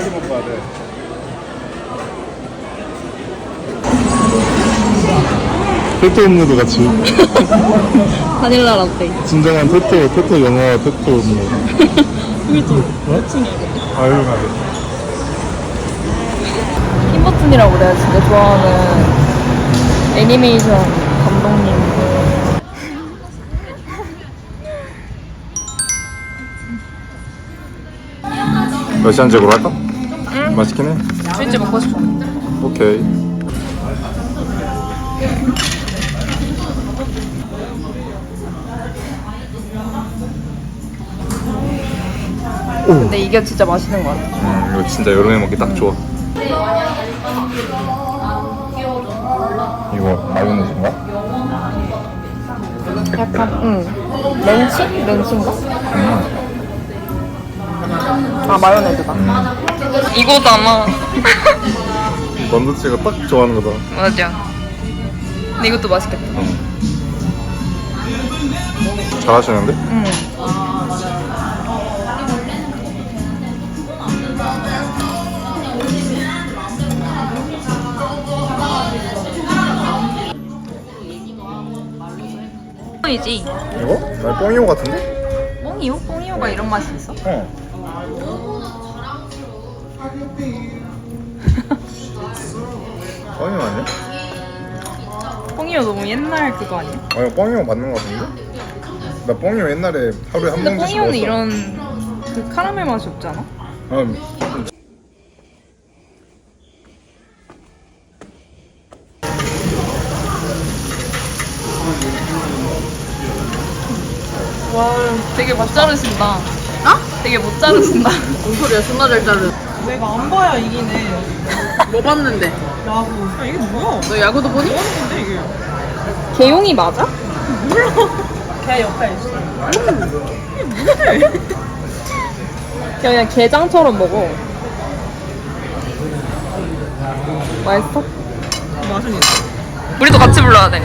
빨리 먹고 와야 돼. 테토 음료도 같이. 바닐라 라떼. 진정한 테토, 테토 영어 테토 음료. 그렇지. 어? 아유, 가게. 팀버튼이라고 내가 진짜 좋아하는 애니메이션 감독님. 러시안적으로 할까? 맛있긴 해. 진짜 먹고 싶어. 오케이. 근데 이게 진짜 맛있는 것 같아. 음, 이거 진짜 여름에 먹기 딱 좋아. 이거 마요네즈인가? 약간, 응. 렌치? 렌치인가? 아, 마요네즈다. 이거잖아. 만두치가 딱 좋아하는 거다. 맞아. 근데 이것도 맛있겠다. 잘하시는데? 응. 이지 이거? 나 뽕이오 같은데? 뽕이요? 뽕이요가 이런 맛이 있어? 어. 뽕이오 아니야? 뽕이요 너무 옛날 그거 아니야? 아니 뽕이오 맞는 거 같은데? 나 뽕이오 옛날에 하루에 한 근데 번씩 뽕이요는 먹었어. 이런 그 카라멜 맛이 없잖아? 음. 와 되게 못 자르신다 어? 되게 못 자르신다 뭔 소리야 잘 자르 내가 안 봐야 이기네. 뭐 봤는데 야구. 야, 이게 뭐야? 너 야구도 보니? 근데 이게. 개용이 맞아? 걔 역할 있어. 그냥 게장처럼 먹어 맛있어? 맛은 있어. 우리도 같이 불러야 돼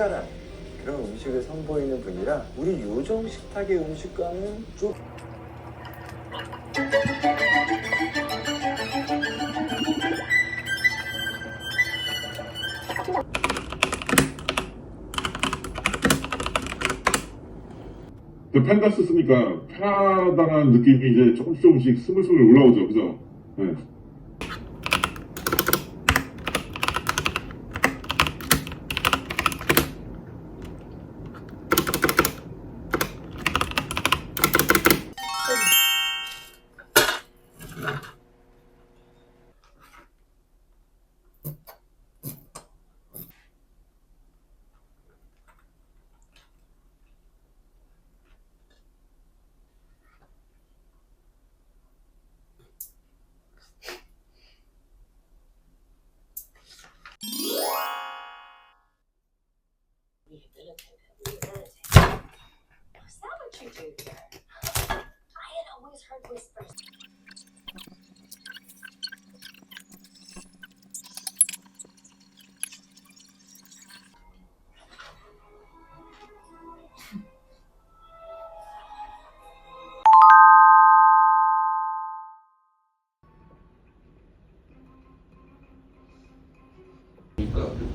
정갈한 그런 음식을 선보이는 분이라 우리 요정 식탁의 음식과는 좀 그 펜다스 쓰니까 편하다는 느낌이 이제 조금씩 조금씩 스물스물 올라오죠, 그죠? 네. Do here? I had always heard whispers.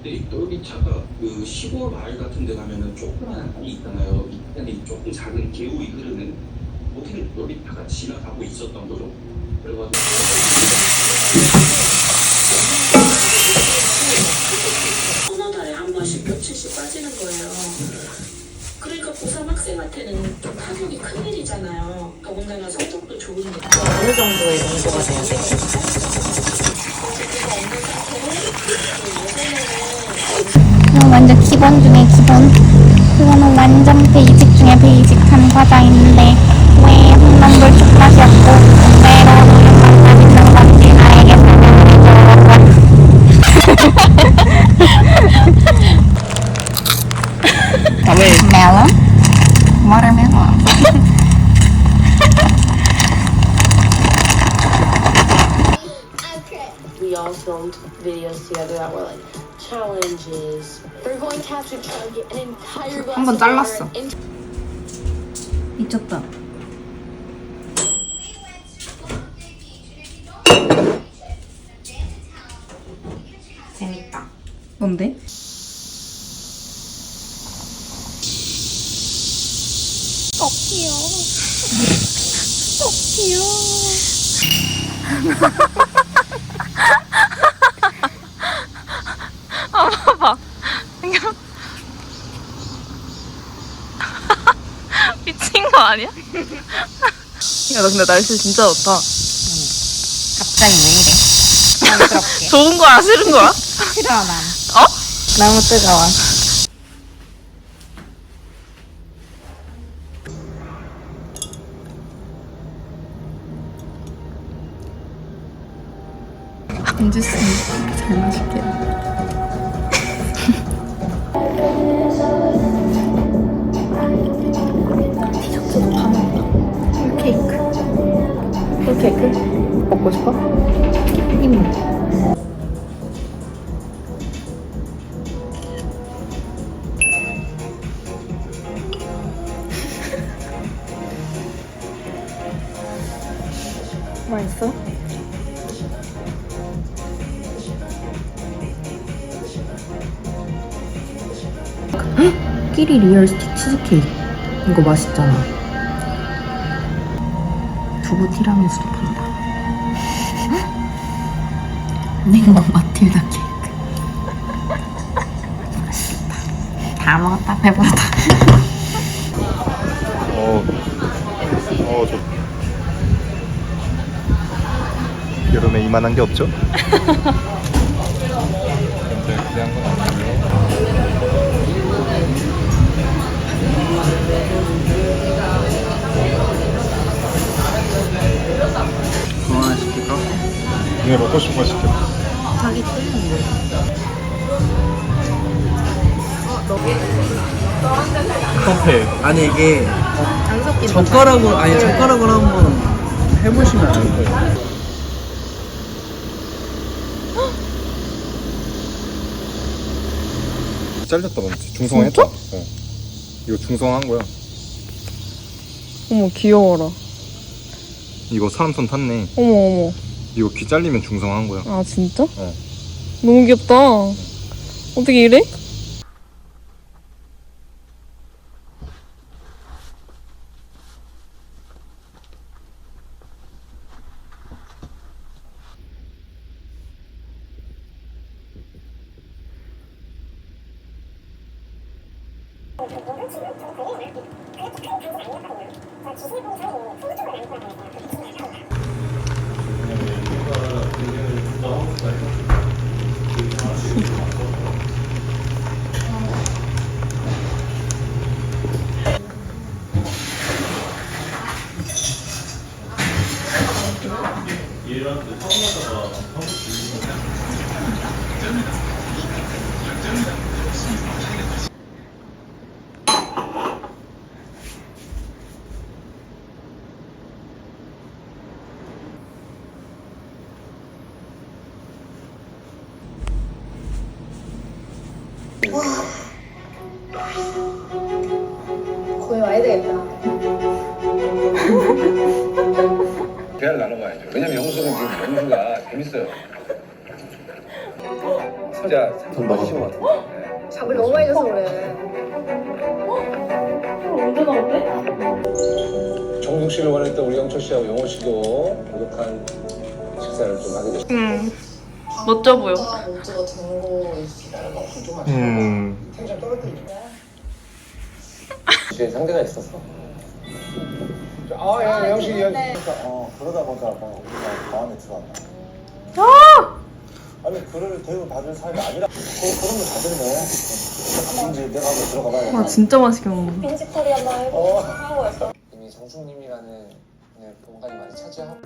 그러니까 그때 똘기차가 그 시골 마을 같은 데 가면은 조그마한 강이 있잖아요. 밑에 조금 작은 계곡이 흐르는 어떻게 똘기차가 지나가고 있었던 거죠. 그리고 서너 달에 한 번씩 며칠씩 빠지는 거예요. 그러니까 고3 학생한테는 좀 타격이 큰 일이잖아요. 더군다나 성적도 좋은데. 어느 정도의 정도가 돼야 돼요? 완전 기본 중에 기본. 그거는 완전 베이직 중에 베이직한 과자인데 왜 홈런볼 초콜릿이 없고 왜 로우는 맛있는 건지 나에게 설명해 줘. 멜론? 워터멜론. We all filmed videos together that were like challenges. We're going to have to chug an entire glass 한번 of 잘랐어. 미쳤다. 재밌다. 뭔데? 아, 봐봐. 그냥. 미친 거 아니야? 야, 나 근데 날씨 진짜 좋다. 갑자기 왜 이래? 부끄럽게. 좋은 거야, 싫은 거야? 싫어 난. 어? 너무 뜨거워. 쓰니? 잘 마실게. 디 케이크? 먹고 싶어? 이모. 맛있어? 끼리 리얼 스틱 치즈케이크 이거 맛있잖아 두부 티라미수 냉동 마틸다 케이크 맛있다 다 먹었다 배부르다 어, 어, 저. 여름에 이만한 게 없죠? 근데 그냥 건 아니고요. 그거 하나 시킬까? 네, 먹고 싶은 거 시켜. 커피. 아니 이게 젓가락으로 아니 젓가락으로 한번 해보시면 알 거예요. 잘렸다, 맞지? 중성했다. 어. 이거 중성한 거야. 어머, 귀여워라. 이거 사람 손 탔네. 어머, 어머. 이거 귀 잘리면 중성한 거야. 아, 진짜? 어. 너무 귀엽다. 어떻게 이래? 거기 나눠봐야죠. 왜냐면 영수는 지금 영수가 재밌어요. 진짜 돈 많이 신것 같은데. 잡을 너무 많이 줘서 그래. 언제 나올래? 정숙 씨를 원했던 우리 영철 씨하고 영호 씨도 고독한 식사를 좀 하게 됐습니다. 응. 멋져 보여. 음. 뒤에 상대가 있었어. 아, 야, 영식, 영식. 어, 그러다 보니까 뭐 우리가 마음에 들어왔나. 아니, 그를 대우 받을 사람이 아니라. 그, 그런 거 받으면. 이제 내가 한번 들어가 봐야 와 진짜 맛있게 먹는다. 빈집털이 한번 해보고 어. 하고 왔어. 이미 정숙님이라는 네, 공간이 많이 차지하고.